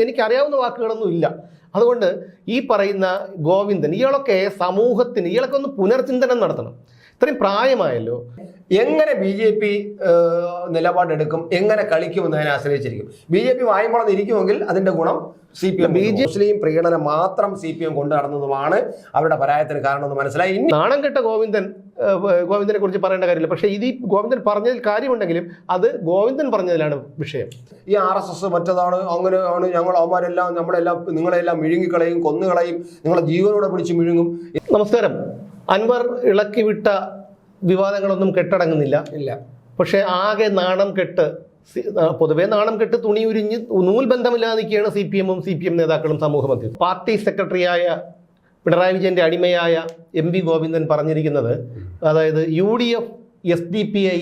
എനിക്കറിയാവുന്ന വാക്കുകളൊന്നും ഇല്ല. അതുകൊണ്ട് ഈ പറയുന്ന ഗോവിന്ദൻ ഇയാളൊക്കെ സമൂഹത്തിന് ഇയാളൊക്കെ ഒന്ന് പുനർചിന്തനം നടത്തണം. ഇത്രയും പ്രായമായല്ലോ. എങ്ങനെ ബി ജെ പി നിലപാടെടുക്കും? എങ്ങനെ കളിക്കുമെന്നതിനെ ആശ്രയിച്ചിരിക്കും? ബി ജെ പി വായുമ്പോളം ഇരിക്കുമെങ്കിൽ അതിന്റെ ഗുണം C P M B J മുസ്ലിം പ്രീണനം മാത്രം സി പി എം കൊണ്ടു നടന്നതുമാണ് അവരുടെ പരാജയത്തിന് കാരണമെന്ന് മനസ്സിലായി. ഇനി നാണം കെട്ട ഗോവിന്ദൻ ഗോവിന്ദനെ കുറിച്ച് പറയേണ്ട കാര്യമില്ല. പക്ഷേ ഇത് ഈ ഗോവിന്ദൻ പറഞ്ഞതിൽ കാര്യമുണ്ടെങ്കിലും അത് ഗോവിന്ദൻ പറഞ്ഞതിലാണ് വിഷയം. ഈ ആർ എസ് എസ് മറ്റതാണ് അങ്ങനെ ആണ് ഞങ്ങൾ അവന്മാരെല്ലാം നമ്മളെല്ലാം നിങ്ങളെല്ലാം വിഴുങ്ങിക്കളയും കൊന്നുകളയും നിങ്ങളെ ജീവനോടെ പിടിച്ച് മിഴുങ്ങും. നമസ്കാരം. അൻവർ ഇളക്കിവിട്ട വിവാദങ്ങളൊന്നും കെട്ടടങ്ങുന്നില്ല. ഇല്ല. പക്ഷേ ആകെ നാണം കെട്ട് പൊതുവെ നാണം കെട്ട് തുണി ഉരിഞ്ഞ് നൂൽ ബന്ധമില്ലാതെ നിൽക്കുകയാണ് സി പി എമ്മും സി പി എം നേതാക്കളും സമൂഹമധ്യം പാർട്ടി സെക്രട്ടറിയായ പിണറായി വിജയന്റെ അടിമയായ എം വി ഗോവിന്ദൻ പറഞ്ഞിരിക്കുന്നത് അതായത് U D F S D P I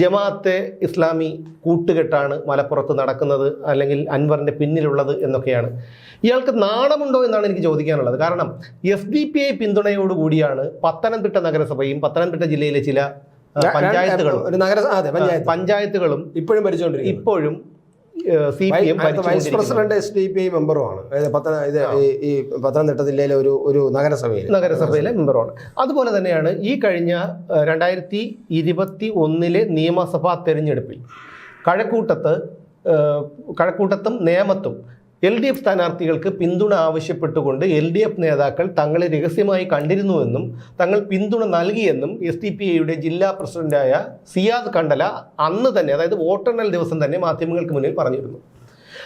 Jamaat-e Islami കൂട്ടുകെട്ടാണ് മലപ്പുറത്ത് നടക്കുന്നത് അല്ലെങ്കിൽ അൻവറിന്റെ പിന്നിലുള്ളത് എന്നൊക്കെയാണ്. ഇയാൾക്ക് നാണമുണ്ടോ എന്നാണ് എനിക്ക് ചോദിക്കാനുള്ളത്. കാരണം എസ് ഡി പി ഐ പിന്തുണയോടുകൂടിയാണ് പത്തനംതിട്ട നഗരസഭയും പത്തനംതിട്ട ജില്ലയിലെ ചില പഞ്ചായത്തുകളും പഞ്ചായത്തുകളും ഇപ്പോഴും ഭരിച്ചുകൊണ്ടിരിക്കും ഇപ്പോഴും C P M vice president S D P I മെമ്പറുമാണ് ഇത് ഈ- പത്തനംതിട്ട ജില്ലയിലെ ഒരു ഒരു നഗരസഭയിൽ നഗരസഭയിലെ മെമ്പറുമാണ്. അതുപോലെ തന്നെയാണ് ഈ കഴിഞ്ഞ രണ്ടായിരത്തി ഇരുപത്തി ഒന്നിലെ നിയമസഭാ തെരഞ്ഞെടുപ്പിൽ കഴക്കൂട്ടത്ത് കഴക്കൂട്ടത്തും നേമത്തും എൽ ഡി എഫ് സ്ഥാനാർത്ഥികൾക്ക് പിന്തുണ ആവശ്യപ്പെട്ടുകൊണ്ട് എൽ ഡി എഫ് നേതാക്കൾ തങ്ങളെ രഹസ്യമായി കണ്ടിരുന്നുവെന്നും തങ്ങൾ പിന്തുണ നൽകിയെന്നും എസ് ഡി പി ഐയുടെ ജില്ലാ പ്രസിഡന്റായ സിയാദ് കണ്ടല അന്ന് തന്നെ അതായത് വോട്ടെണ്ണൽ ദിവസം തന്നെ മാധ്യമങ്ങൾക്ക് മുന്നിൽ പറഞ്ഞിരുന്നു.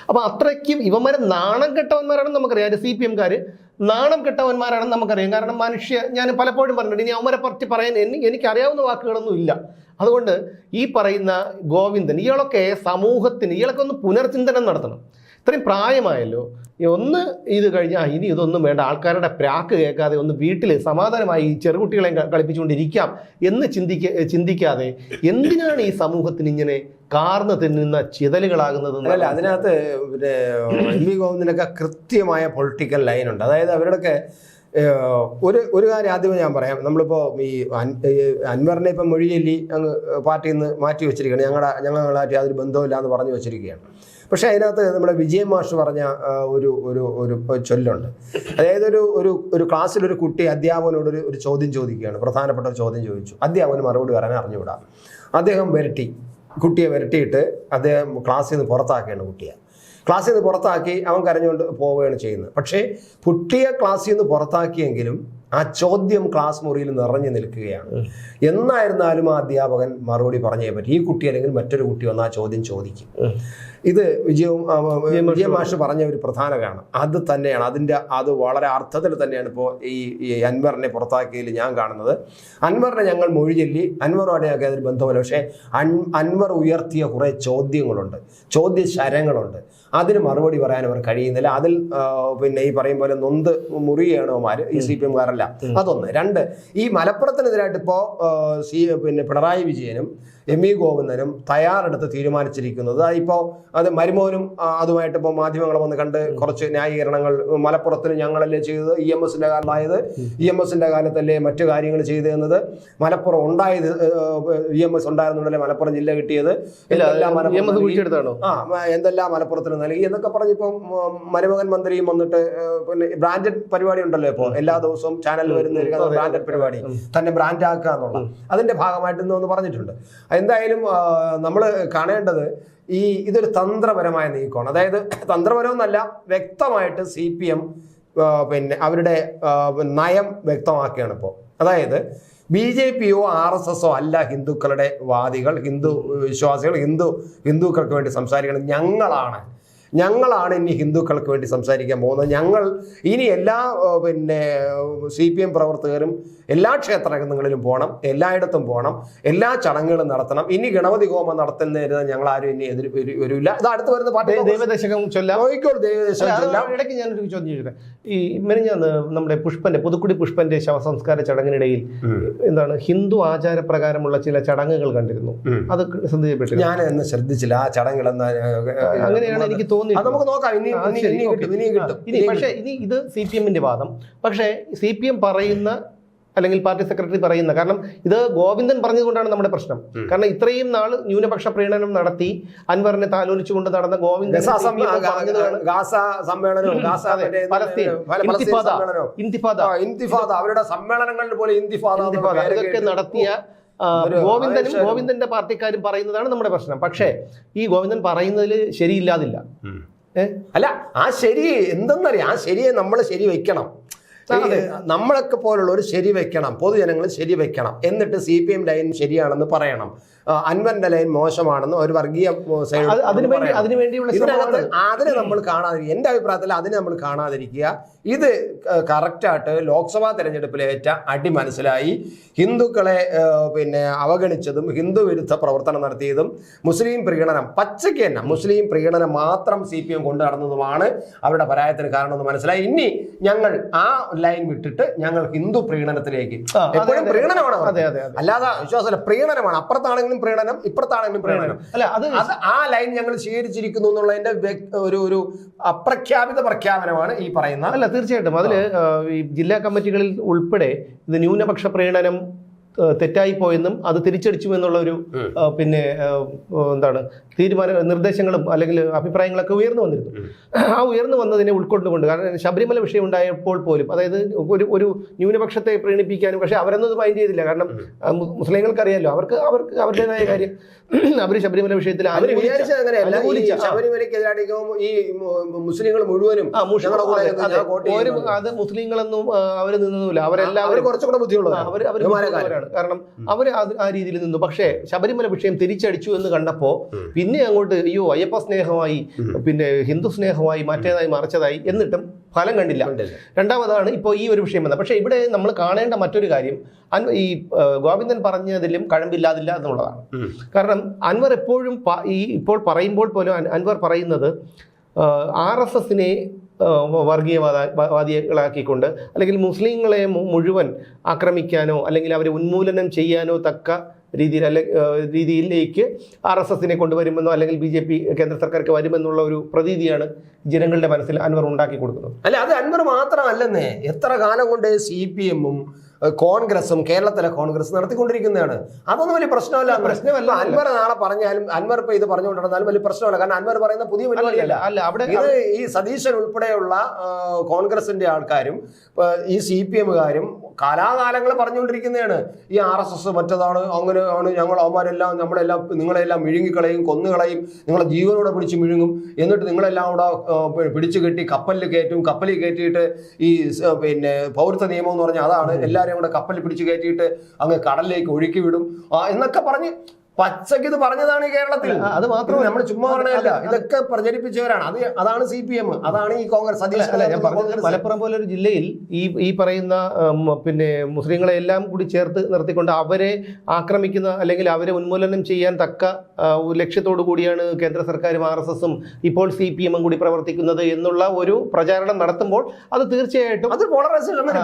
അപ്പോൾ അത്രയ്ക്കും ഇവന്മാരെ നാണം കെട്ടവന്മാരാണെന്ന് നമുക്കറിയാം. സി പി എംകാർ നാണം കെട്ടവന്മാരാണെന്ന് നമുക്കറിയാം. കാരണം മനുഷ്യ ഞാൻ പലപ്പോഴും പറഞ്ഞിട്ടുണ്ട് ഇനി അവന്മാരെ പറ്റി പറയാൻ എനിക്ക് എനിക്കറിയാവുന്ന വാക്കുകളൊന്നും ഇല്ല. അതുകൊണ്ട് ഈ പറയുന്ന ഗോവിന്ദൻ ഇയാളൊക്കെ സമൂഹത്തിന് ഇയാളൊക്കെ ഒന്ന് പുനർചിന്തനം നടത്തണം. ഇത്രയും പ്രായമായല്ലോ. ഈ ഒന്ന് ഇത് കഴിഞ്ഞാൽ ഇനി ഇതൊന്നും വേണ്ട. ആൾക്കാരുടെ പ്രാക്ക് കേൾക്കാതെ ഒന്ന് വീട്ടിൽ സമാധാനമായി ഈ ചെറുകുട്ടികളെ കളിപ്പിച്ചുകൊണ്ടിരിക്കാം എന്ന് ചിന്തിക്ക ചിന്തിക്കാതെ എന്തിനാണ് ഈ സമൂഹത്തിന് ഇങ്ങനെ കാർന്ന് തിന്നുന്ന ചിതലുകളാകുന്നത് അല്ല അതിനകത്ത് പിന്നെ എം വി ഗോവിന്ദനൊക്കെ കൃത്യമായ പൊളിറ്റിക്കൽ ലൈൻ ഉണ്ട്. അതായത് അവരുടെയൊക്കെ ഒരു ഒരു കാര്യം ആദ്യമേ ഞാൻ പറയാം. നമ്മളിപ്പോൾ ഈ അൻ- ഈ അൻവറിനെ ഇപ്പം മൊഴിചൊല്ലി അങ്ങ് പാർട്ടിയിൽ നിന്ന് മാറ്റി വെച്ചിരിക്കുകയാണ്. ഞങ്ങളുടെ ഞങ്ങളുമായിട്ട് യാതൊരു ബന്ധവും എന്ന് പറഞ്ഞു വെച്ചിരിക്കുകയാണ്. പക്ഷേ അതിനകത്ത് നമ്മുടെ വിജയൻ മാഷ് പറഞ്ഞ ഒരു ഒരു ഒരു ചൊല്ലുണ്ട്. അതായത് ഒരു ഒരു ഒരു ക്ലാസ്സിൽ ഒരു കുട്ടി അധ്യാപകനോട് ഒരു ഒരു ചോദ്യം ചോദിക്കുകയാണ്. പ്രധാനപ്പെട്ട ഒരു ചോദ്യം ചോദിച്ചു. അധ്യാപകന് മറുപടി പറയാൻ അറിഞ്ഞുകൂടാ? അദ്ദേഹം വരട്ടി. കുട്ടിയെ വരട്ടിയിട്ട് അദ്ദേഹം ക്ലാസ്സിൽ നിന്ന് പുറത്താക്കുകയാണ് കുട്ടിയെ. ക്ലാസ്സിൽ നിന്ന് പുറത്താക്കി അവൻ കരഞ്ഞുകൊണ്ട് പോവുകയാണ് ചെയ്യുന്നത്. പക്ഷേ കുട്ടിയെ ക്ലാസ്സിൽ നിന്ന് പുറത്താക്കിയെങ്കിലും ആ ചോദ്യം ക്ലാസ് മുറിയിൽ നിറഞ്ഞു നിൽക്കുകയാണ്. എന്നായിരുന്നാലും ആ അധ്യാപകൻ മറുപടി പറഞ്ഞേ പറ്റും. ഈ കുട്ടി അല്ലെങ്കിൽ മറ്റൊരു കുട്ടി വന്ന് ആ ചോദ്യം ചോദിക്കും. ഇത് വിജയവും വിജയ മാഷ് പറഞ്ഞ. ഒരു പ്രധാന കാരണം അത് തന്നെയാണ്. അതിന്റെ അത് വളരെ അർത്ഥത്തിൽ തന്നെയാണ് ഇപ്പോൾ ഈ അൻവറിനെ പുറത്താക്കിയതിൽ ഞാൻ കാണുന്നത്. അൻവറിനെ ഞങ്ങൾ മൊഴി ചൊല്ലി അൻവറുമായിട്ട് ഞങ്ങൾക്ക് അതിൽ ബന്ധമില്ല പക്ഷേ അൻവർ ഉയർത്തിയ കുറേ ചോദ്യങ്ങളുണ്ട്. ചോദ്യ ശരങ്ങളുണ്ട്. അതിന് മറുപടി പറയാൻ അവർ കഴിയുന്നില്ല. അതിൽ പിന്നെ ഈ പറയും പോലെ നൊന്ത് മുറിയണോമാർ ഈ സി പി എംകാരല്ല അതൊന്ന്. രണ്ട് ഈ മലപ്പുറത്തിനെതിരായിട്ട് ഇപ്പോൾ സി പിന്നെ പിണറായി വിജയനും എം ഇ ഗോവിന്ദനും തയ്യാറെടുത്ത് തീരുമാനിച്ചിരിക്കുന്നത്. ഇപ്പോൾ അത് മരുമോനും അതുമായിട്ട് ഇപ്പോൾ മാധ്യമങ്ങൾ വന്ന് കണ്ട് കുറച്ച് ന്യായീകരണങ്ങൾ മലപ്പുറത്തിന് ഞങ്ങളല്ലേ ചെയ്തത് ഇ എം എസിന്റെ കാലത്തായത്. ഇ എം എസിന്റെ കാലത്തല്ലേ മറ്റു കാര്യങ്ങൾ ചെയ്തു എന്നത് മലപ്പുറം ഉണ്ടായത് ഇ എം എസ് ഉണ്ടായിരുന്നുണ്ടല്ലേ മലപ്പുറം ജില്ല കിട്ടിയത്? എന്തെല്ലാം? ആ മലപ്പുറത്തിന് നൽകി? എന്നൊക്കെ പറഞ്ഞ് ഇപ്പം മരുമകൻ മന്ത്രിയും വന്നിട്ട് പിന്നെ ബ്രാൻഡഡ് പരിപാടി ഉണ്ടല്ലോ ഇപ്പോൾ എല്ലാ ദിവസവും ചാനലിൽ വരുന്ന ബ്രാൻഡഡ് പരിപാടി. തന്നെ ബ്രാൻഡ് ആക്കുക എന്നുള്ള അതിന്റെ ഭാഗമായിട്ട് ഇന്ന് ഒന്ന് പറഞ്ഞിട്ടുണ്ട്. എന്തായാലും നമ്മൾ കാണേണ്ടത് ഈ ഇതൊരു തന്ത്രപരമായ നീക്കമാണ്. അതായത് തന്ത്രപരമെന്നല്ല വ്യക്തമായിട്ട് സി പി എം പിന്നെ അവരുടെ നയം വ്യക്തമാക്കുകയാണ് ഇപ്പോൾ അതായത് ബി ജെ പിയോ ആർ എസ് എസോ അല്ല ഹിന്ദുക്കളുടെ വാദികൾ ഹിന്ദു വിശ്വാസികൾ ഹിന്ദു ഹിന്ദുക്കൾക്ക് വേണ്ടി സംസാരിക്കണം ഞങ്ങളാണ്. ഞങ്ങളാണ് ഇനി ഹിന്ദുക്കൾക്ക് വേണ്ടി സംസാരിക്കാൻ പോകുന്നത്. ഞങ്ങൾ ഇനി എല്ലാ പിന്നെ സി പി എം പ്രവർത്തകരും എല്ലാ ക്ഷേത്രങ്ങളിലും പോകണം എല്ലായിടത്തും പോകണം എല്ലാ ചടങ്ങുകളും നടത്തണം. ഇനി ഗണപതി ഹോമം നടത്തുന്നതിന് ഞങ്ങൾ ആരും ഇനി എതിർ വരില്ല ഇത് അടുത്ത് വരുന്ന പാട്ട് ദൈവദശകം ചൊല്ലാം. ഇടയ്ക്ക് ഞാനൊരു ചോദ്യം ചോദിക്കട്ടെ. ഈ മെനിഞ്ഞാന്ന് നമ്മുടെ പുഷ്പന്റെ പുതുക്കുടി പുഷ്പന്റെ ശവസംസ്കാര ചടങ്ങിനിടയിൽ എന്താണ് ഹിന്ദു ആചാരപ്രകാരമുള്ള ചില ചടങ്ങുകൾ കണ്ടിരുന്നു. അത് ശ്രദ്ധയിൽപ്പെട്ടില്ല ഞാൻ എന്ന് ശ്രദ്ധിച്ചില്ല. ആ ചടങ്ങുകളെന്ന് അങ്ങനെയാണ് എനിക്ക് അത് നമുക്ക് നോക്കാം. ഇനി ആ, ഇനി- ശരി, ഇനി കിട്ടും ഇനി പക്ഷേ ഇനി ഇത് സി പി എമ്മിന്റെ വാദം. പക്ഷേ സി പി എം പറയുന്ന അല്ലെങ്കിൽ പാർട്ടി സെക്രട്ടറി പറയുന്ന കാരണം ഇത് ഗോവിന്ദൻ പറഞ്ഞതുകൊണ്ടാണ് നമ്മുടെ പ്രശ്നം. കാരണം ഇത്രയും നാൾ ന്യൂനപക്ഷ പ്രീണനം നടത്തി അൻവറിനെ താലോലിച്ചുകൊണ്ട് നടന്ന ഗോവിന്ദൻ അവരുടെ സമ്മേളനങ്ങളിൽ പോലെ ഇതൊക്കെ നടത്തിയ ഗോവിന്ദനും ഗോവിന്ദന്റെ പാർട്ടിക്കാരും പറയുന്നതാണ് നമ്മുടെ പ്രശ്നം. പക്ഷേ ഈ ഗോവിന്ദൻ പറയുന്നതിൽ ശരിയില്ലാതില്ല? അല്ല ആ ശരി എന്തെന്നറിയാം? ആ ശരിയെ നമ്മൾ ശരി വെക്കണം നമ്മളൊക്കെ പോലുള്ളവർ ശരി വെക്കണം പൊതുജനങ്ങൾ ശരി വെക്കണം. എന്നിട്ട് സി പി എം ലൈൻ ശരിയാണെന്ന് പറയണം. അൻവന്റെ അൻവറിന്റെ ലൈൻ മോശമാണെന്ന് ഒരു വർഗീയ അതിനു ഇതിനകത്ത് നമ്മൾ കാണാതിരിക്കുക. എന്റെ അഭിപ്രായത്തിൽ അതിനെ നമ്മൾ കാണാതിരിക്കുക. ഇത് കറക്റ്റായിട്ട് ലോക്സഭാ തെരഞ്ഞെടുപ്പിൽ ഏറ്റ അടി മനസ്സിലായി ഹിന്ദുക്കളെ പിന്നെ അവഗണിച്ചതും ഹിന്ദു വിരുദ്ധ പ്രവർത്തനം നടത്തിയതും മുസ്ലിം പ്രീണനം പച്ചയ്ക്ക് തന്നെ മുസ്ലിം പ്രീണനം മാത്രം സി പി എം കൊണ്ടു നടന്നതുമാണ് അവരുടെ പരാജയത്തിന് കാരണമെന്ന് മനസ്സിലായി. ഇനി ഞങ്ങൾ ആ ലൈൻ വിട്ടിട്ട് ഞങ്ങൾ ഹിന്ദു പ്രീണനത്തിലേക്ക്. എപ്പോഴും. പ്രീണനമാണ് അല്ലാതെ വിശ്വാസമല്ല പ്രീണനമാണ്. അപ്പുറത്താണെങ്കിലും പ്രീണനം ഇപ്പുറത്താണെങ്കിലും പ്രീണനം. അല്ല അത് അത് ആ ലൈൻ ഞങ്ങൾ സ്വീകരിച്ചിരിക്കുന്നു എന്നുള്ളതിന്റെ ഒരു ഒരു അപ്രഖ്യാപിത പ്രഖ്യാപനമാണ് ഈ പറയുന്ന അല്ല തീർച്ചയായിട്ടും. അതിൽ ഈ ജില്ലാ കമ്മിറ്റികളിൽ ഉൾപ്പെടെ ഇത് ന്യൂനപക്ഷ പ്രീണനം ആ, തെറ്റായിപ്പോയെന്നും അത് തിരിച്ചടിച്ചു എന്നുള്ള ഒരു പിന്നെ എന്താണ് തീരുമാന നിർദ്ദേശങ്ങളും അല്ലെങ്കിൽ അഭിപ്രായങ്ങളൊക്കെ ഉയർന്നു വന്നിരുന്നു. ആ ഉയർന്നു വന്നതിനെ ഉൾക്കൊണ്ടുകൊണ്ട് കാരണം ശബരിമല വിഷയം ഉണ്ടായപ്പോൾ പോലും അതായത് ഒരു ഒരു ന്യൂനപക്ഷത്തെ പ്രീണിപ്പിക്കാനും പക്ഷേ അവരൊന്നും മൈൻഡ് ചെയ്തില്ല. കാരണം ആ, മുസ്ലിങ്ങൾക്ക് അറിയാലോ അവർക്ക് അവർക്ക് അവരുടേതായ കാര്യം. അവർ ശബരിമല വിഷയത്തിൽ ഈ മുസ്ലിങ്ങൾ മുഴുവനും അതെ, മുസ്ലിങ്ങളൊന്നും അവർ നിന്നില്ല അവരെല്ലാവരും കുറച്ചുകൂടെ ബുദ്ധിയുള്ളവരാണ്. അവർ അവർ കാരണം അവർ ആ രീതിയിൽ നിന്നു. പക്ഷേ ശബരിമല വിഷയം തിരിച്ചടിച്ചു എന്ന് കണ്ടപ്പോൾ പിന്നെ അങ്ങോട്ട് അയ്യോ അയ്യപ്പ സ്നേഹമായി പിന്നെ ഹിന്ദു സ്നേഹമായി മറ്റേതായി മറിച്ചതായി എന്നിട്ടും ഫലം കണ്ടില്ല. രണ്ടാമതാണ് ഇപ്പോൾ ഈ ഒരു വിഷയം വന്നത്. പക്ഷേ ഇവിടെ നമ്മൾ കാണേണ്ട മറ്റൊരു കാര്യം ഈ ഗോവിന്ദൻ പറഞ്ഞതിലും കഴമ്പില്ലാതില്ല എന്നുള്ളതാണ്. കാരണം അൻവർ എപ്പോഴും ഈ ഇപ്പോൾ പറയുമ്പോൾ പോലും അൻവർ പറയുന്നത് ആർ എസ് എസിനെ വർഗീയവാദ വാദികളാക്കിക്കൊണ്ട് അല്ലെങ്കിൽ മുസ്ലിങ്ങളെ മുഴുവൻ ആക്രമിക്കാനോ അല്ലെങ്കിൽ അവരെ ഉന്മൂലനം ചെയ്യാനോ തക്ക രീതിയിൽ അല്ലെ രീതിയിലേക്ക് ആർ എസ് എസിനെ കൊണ്ടുവരുമെന്നോ അല്ലെങ്കിൽ ബി ജെ പി കേന്ദ്ര സർക്കാർക്ക് വരുമെന്നുള്ള ഒരു പ്രതീതിയാണ് ജനങ്ങളുടെ മനസ്സിൽ അൻവർ ഉണ്ടാക്കി കൊടുക്കുന്നത്. അല്ല അത് അൻവർ മാത്രമല്ലെന്നേ. എത്ര കാലം കൊണ്ട് സി പി എമ്മും കോൺഗ്രസും കേരളത്തിലെ കോൺഗ്രസ് നടത്തിക്കൊണ്ടിരിക്കുന്നതാണ്. അതൊന്നും വലിയ പ്രശ്നമല്ല. പ്രശ്നമല്ല. അൻവർ നാളെ പറഞ്ഞാലും അൻവർ ഇപ്പൊ ഇത് പറഞ്ഞുകൊണ്ടിരുന്നാലും വലിയ പ്രശ്നമല്ല. കാരണം അൻവർ പറയുന്ന പുതിയ പരിപാടിയല്ല. അല്ല അവിടെ ഇത് ഈ സതീശൻ ഉൾപ്പെടെയുള്ള കോൺഗ്രസിന്റെ ആൾക്കാരും ഈ സി പി എമ്മുകാരും കാലാകാലങ്ങൾ പറഞ്ഞുകൊണ്ടിരിക്കുന്നതാണ്. ഈ ആർ എസ് എസ് മറ്റതാണ് അങ്ങനെ ആണ് ഞങ്ങൾ അവന്മാരെല്ലാം നമ്മളെല്ലാം നിങ്ങളെല്ലാം മിഴുങ്ങിക്കളയും കൊന്നുകളയും നിങ്ങളെ ജീവനോടെ പിടിച്ച് മിഴുങ്ങും എന്നിട്ട് നിങ്ങളെല്ലാം കൂടെ ആ, പിടിച്ചു കെട്ടി കപ്പലിൽ കയറ്റും. കപ്പലിൽ കയറ്റിയിട്ട് ഈ പിന്നെ പൗരത്വ നിയമം എന്ന് പറഞ്ഞാൽ അതാണ്. എല്ലാവരെയും കൂടെ കപ്പലിൽ പിടിച്ചു കയറ്റിയിട്ട് അങ്ങ് കടലിലേക്ക് ഒഴുക്കി വിടും. എന്നൊക്കെ പറഞ്ഞ് പച്ചയ്ക്ക് ഇത് പറഞ്ഞതാണ് ഈ കേരളത്തിൽ. അത് മാത്രമല്ല. നമ്മൾ ചുമ്മാ പറഞ്ഞല്ല ഇതൊക്കെ പ്രചരിപ്പിച്ചവരാണ്. അത് അതാണ് സി പി എം. അതാണ് ഈ കോൺഗ്രസ്. മലപ്പുറം പോലെ ഒരു ജില്ലയിൽ ഈ ഈ പറയുന്ന പിന്നെ മുസ്ലിങ്ങളെ എല്ലാം കൂടി ചേർത്ത് നിർത്തിക്കൊണ്ട് അവരെ ആക്രമിക്കുന്ന അല്ലെങ്കിൽ അവരെ ഉന്മൂലനം ചെയ്യാൻ തക്ക ലക്ഷ്യത്തോടു കൂടിയാണ് കേന്ദ്ര സർക്കാരും ആർ എസ് എസും ഇപ്പോൾ സി പി എമ്മും കൂടി പ്രവർത്തിക്കുന്നത് എന്നുള്ള ഒരു പ്രചാരണം നടത്തുമ്പോൾ അത് തീർച്ചയായിട്ടും അത്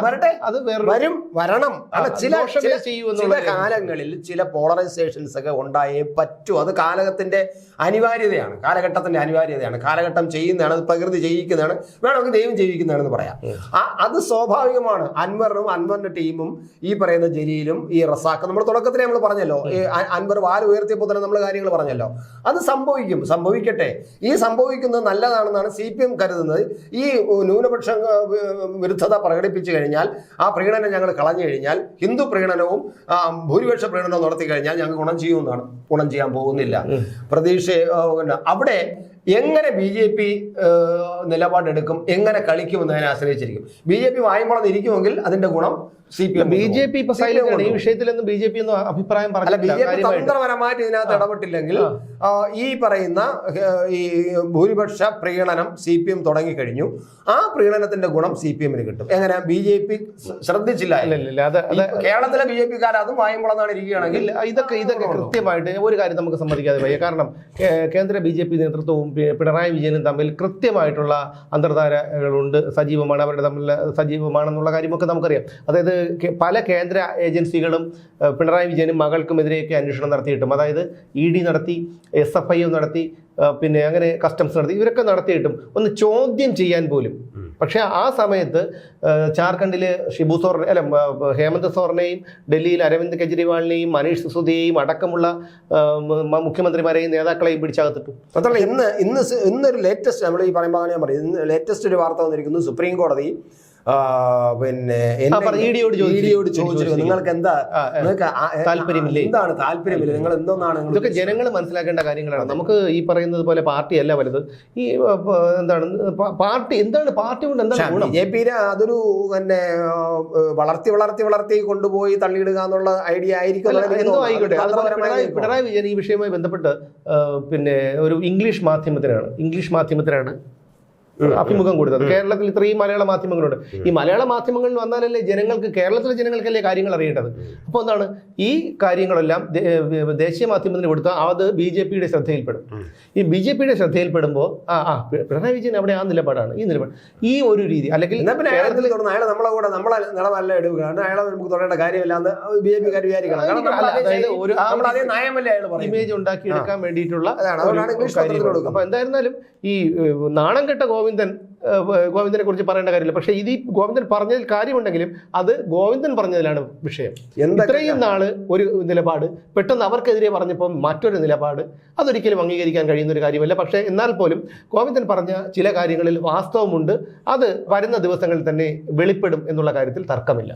വരട്ടെ. അത് വരും വരണം. ചില ചില- കാലങ്ങളിൽ ചില പോളറൈസേഷൻസ് ഒക്കെ ഉണ്ടായേ പറ്റൂ. അത് കാലഘട്ടത്തിന്റെ അനിവാര്യതയാണ്. കാലഘട്ടത്തിന്റെ അനിവാര്യതയാണ്. കാലഘട്ടം ചെയ്യുന്നതാണ് അത് പ്രകൃതി ചെയ്യിക്കുന്നതാണ് വേണമെങ്കിൽ ദൈവം ചെയ്യിക്കുന്നതാണെന്ന് പറയാം. ആ അത് സ്വാഭാവികമാണ്. അൻവറും അൻവറിന്റെ ടീമും ഈ പറയുന്ന ജലീലും ഈ റസാഖും നമ്മൾ തുടക്കത്തിൽ നമ്മൾ പറഞ്ഞല്ലോ. ഈ അൻവർ വാൽ ഉയർത്തിയപ്പോൾ തന്നെ നമ്മൾ കാര്യങ്ങൾ പറഞ്ഞല്ലോ. അത് സംഭവിക്കും സംഭവിക്കട്ടെ. ഈ സംഭവിക്കുന്നത് നല്ലതാണെന്നാണ് സി പി എം കരുതുന്നത്. ഈ ന്യൂനപക്ഷ വിരുദ്ധത പ്രകടിപ്പിച്ചു കഴിഞ്ഞാൽ ആ പ്രീണനം ഞങ്ങൾ കളഞ്ഞു കഴിഞ്ഞാൽ ഹിന്ദു പ്രീണനവും ഭൂരിപക്ഷ പ്രീണനവും നടത്തി കഴിഞ്ഞാൽ ഞങ്ങൾ ഗുണം ചെയ്യുമെന്നാണ്. ഗുണം ചെയ്യാൻ പോകുന്നില്ല. പ്രതീക്ഷ അവിടെ എങ്ങനെ ബി ജെ പി നിലപാടെടുക്കും എങ്ങനെ കളിക്കുമെന്നതിനെ ആശ്രയിച്ചിരിക്കും. ബി ജെ പി വായ്പോളം ഇരിക്കുമെങ്കിൽ അതിന്റെ ഗുണം C P M B J P ഇപ്പൊ ഈ വിഷയത്തിലൊന്നും ബി ജെ പി ഒന്നും അഭിപ്രായം പറഞ്ഞില്ല ബി ജെ പി തന്ത്രപരമായിട്ട് ഇതിനകത്ത് ഇടപെട്ടില്ലെങ്കിൽ ഈ പറയുന്ന ഈ ഭൂരിപക്ഷ പ്രീണനം സി പി എം തുടങ്ങിക്കഴിഞ്ഞു. ആ പ്രീണനത്തിന്റെ ഗുണം സി പി എമ്മിന് കിട്ടും. എങ്ങനെ? ബി ജെ പി ശ്രദ്ധിച്ചില്ല. കേരളത്തിലെ ബി ജെ പിക്കാർ അതും വായുമ്പോളന്നാണ് ഇരിക്കുകയാണെങ്കിൽ ഇതൊക്കെ ഇതൊക്കെ കൃത്യമായിട്ട് ഒരു കാര്യം നമുക്ക് സമ്മതിക്കാതെ വയ്യ. കാരണം കേന്ദ്ര ബി ജെ പി നേതൃത്വവും പിണറായി വിജയനും തമ്മിൽ കൃത്യമായിട്ടുള്ള അന്തർധാരകളുണ്ട്. സജീവമാണ്. അവരുടെ തമ്മിൽ സജീവമാണെന്നുള്ള കാര്യമൊക്കെ നമുക്കറിയാം. അതായത് പല കേന്ദ്ര ഏജൻസികളും പിണറായി വിജയനും മകൾക്കുമെതിരെയൊക്കെ അന്വേഷണം നടത്തിയിട്ടും അതായത് ഇ ഡി നടത്തി എസ് എഫ് ഐ നടത്തി പിന്നെ അങ്ങനെ കസ്റ്റംസ് നടത്തി ഇവരൊക്കെ നടത്തിയിട്ടും ഒന്ന് ചോദ്യം ചെയ്യാൻ പോലും പക്ഷേ ആ സമയത്ത് ജാർഖണ്ഡിൽ ഷിബു സോർ അല്ല ഹേമന്ത് സോറിനെയും ഡൽഹിയിൽ അരവിന്ദ് കെജ്രിവാളിനെയും മനീഷ് സിസോദിയെയും അടക്കമുള്ള മുഖ്യമന്ത്രിമാരെയും നേതാക്കളെയും പിടിച്ചകത്തിട്ടു. മാത്രമല്ല ഇന്ന് ഇന്ന് ഇന്നൊരു ലേറ്റസ്റ്റ് നമ്മൾ ഈ പറയുമ്പോൾ ഞാൻ പറയും ഇന്ന് ലേറ്റസ്റ്റ് ഒരു വാർത്ത വന്നിരിക്കുന്നു സുപ്രീം കോടതി പിന്നെ ഇഡിയോട് ചോദിച്ചിരിക്കുന്നു. നിങ്ങൾക്ക് എന്താ. നിങ്ങൾക്ക് താല്പര്യമില്ലേ? എന്താണ് താല്പര്യമില്ല? നിങ്ങൾ എന്തോന്നാണ് ഇതൊക്കെ ജനങ്ങൾ മനസ്സിലാക്കേണ്ട കാര്യങ്ങളാണ്. നമുക്ക് ഈ പറയുന്നത് പോലെ പാർട്ടി അല്ല വലുത്. ഈ എന്താണ് പാർട്ടി എന്താണ് പാർട്ടി കൊണ്ട് എന്താണ് ബി ജെ പിയിലെ അതൊരു പിന്നെ വളർത്തി വളർത്തി വളർത്തി കൊണ്ടുപോയി തള്ളിയിടുക എന്നുള്ള ഐഡിയ ആയിരിക്കും. ആയിക്കോട്ടെ. പിണറായി വിജയൻ ഈ വിഷയവുമായി ബന്ധപ്പെട്ട് പിന്നെ ഒരു ഇംഗ്ലീഷ് മാധ്യമത്തിനാണ്. ഇംഗ്ലീഷ് മാധ്യമത്തിനാണ് അഭിമുഖം കൊടുത്തത്. കേരളത്തിൽ ഇത്രയും മലയാള മാധ്യമങ്ങളുണ്ട്. ഈ മലയാള മാധ്യമങ്ങളിൽ വന്നാലല്ലേ ജനങ്ങൾക്ക് കേരളത്തിലെ ജനങ്ങൾക്കല്ലേ കാര്യങ്ങൾ അറിയേണ്ടത്? അപ്പോൾ എന്താണ്? ഈ കാര്യങ്ങളെല്ലാം ദേശീയ മാധ്യമത്തിന് കൊടുത്താൽ അത് ബി ജെ പിയുടെ ശ്രദ്ധയിൽപ്പെടും. ഈ ബി ജെ പിയുടെ ശ്രദ്ധയിൽപ്പെടുമ്പോൾ ആ ആ പിണറായി വിജയൻ അവിടെ ആ നിലപാടാണ്. ഈ നിലപാട്. ഈ ഒരു രീതി അല്ലെങ്കിൽ കേരളത്തിൽ എന്തിന് തുടർന്ന് അയാളെ നമ്മളെ കൂടെ നമ്മളെ നിലമല്ല എടുക്കുക. കാരണം അയാളെ നമുക്ക് തുടരേണ്ട കാര്യമില്ലാന്ന് ബി ജെ പിക്കാർ വിചാരിക്കണം. അല്ല, അതായത് ഒരു- ഇമേജ് ഉണ്ടാക്കി എടുക്കാൻ വേണ്ടിയിട്ടുള്ള. അപ്പൊ എന്തായിരുന്നാലും ഈ നാണം കെട്ട ഗോവിന്ദൻ ഗോവിന്ദനെ കുറിച്ച് പറയേണ്ട കാര്യമില്ല. പക്ഷേ ഇത് ഈ ഗോവിന്ദൻ പറഞ്ഞതിൽ കാര്യമുണ്ടെങ്കിലും അത് ഗോവിന്ദൻ പറഞ്ഞതിലാണ് വിഷയം. ഇത്രയും നാൾ ഒരു നിലപാട് പെട്ടെന്ന് അവർക്കെതിരെ പറഞ്ഞപ്പോൾ മറ്റൊരു നിലപാട് അതൊരിക്കലും അംഗീകരിക്കാൻ കഴിയുന്ന ഒരു കാര്യമല്ല. പക്ഷേ എന്നാൽ പോലും ഗോവിന്ദൻ പറഞ്ഞ ചില കാര്യങ്ങളിൽ വാസ്തവമുണ്ട്. അത് വരുന്ന ദിവസങ്ങളിൽ തന്നെ വെളിപ്പെടും എന്നുള്ള കാര്യത്തിൽ തർക്കമില്ല.